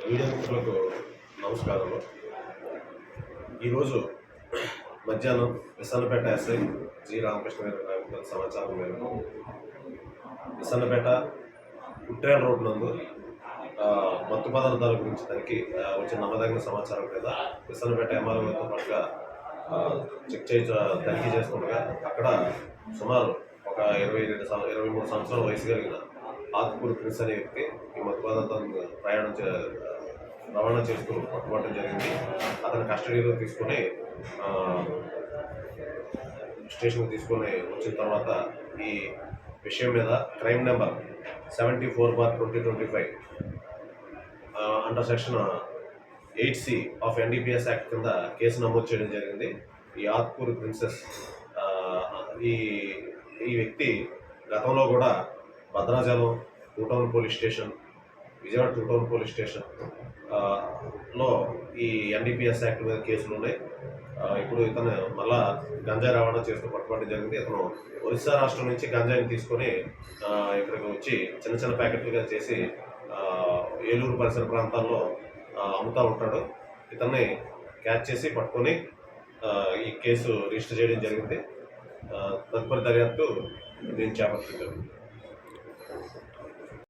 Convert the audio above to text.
Media మిత్రులకు ఈరోజు మధ్యాహ్నం విసన్నపేట ఎస్ఐ జి రామకృష్ణ గారి సమాచారం మేరకు విసన్నపేట కుట్రేల రోడ్ నందు మత్తు పదార్థాల గురించి తనకి వచ్చిన నమ్మదగిన సమాచారం మీద విసన్నపేట ఎంఆర్ఓతో పాటుగా చెక్ చేయి తనిఖీ చేసుకుండగా అక్కడ సుమారు ఒక ఇరవై రెండు సం- ఇరవై మూడు సంవత్సరాల వయసు కలిగిన ఆత్మకూరు ప్రిన్స్ అనే వ్యక్తి ఈ మత్తు పదార్థాలను ప్రయాణం చే రవాణా చేస్తూ పట్టుబట్టడం జరిగింది. అతని కస్టడీలో తీసుకుని స్టేషన్కి తీసుకొని వచ్చిన తర్వాత ఈ విషయం మీద crime number seventy four bar twenty twenty five under section eight C of NDPS act కింద కేసు నమోదు చేయడం జరిగింది. ఈ ఆత్కూరు ప్రిన్సెస్ ఈ ఈ వ్యక్తి గతంలో కూడా భద్రాచలం కూటమి police station Vijayawada two town police స్టేషన్లో ఈ ఎన్డీపీఎస్ యాక్ట్ మీద కేసులు ఉన్నాయి. ఇప్పుడు ఇతను మళ్ళా గంజాయి రవాణా చేస్తూ పట్టుబడి జరిగింది. ఇతను ఒరిస్సా రాష్ట్రం నుంచి గంజాయిని తీసుకొని ఇక్కడికి వచ్చి చిన్న చిన్న ప్యాకెట్లుగా చేసి ఏలూరు పరిసర ప్రాంతాల్లో అమ్ముతూ ఉంటాడు. ఇతన్ని క్యాచ్ చేసి పట్టుకొని ఈ కేసు రిజిస్టర్ చేయడం జరిగింది. తదుపరి దర్యాప్తు దీన్ని చేపడుతుంది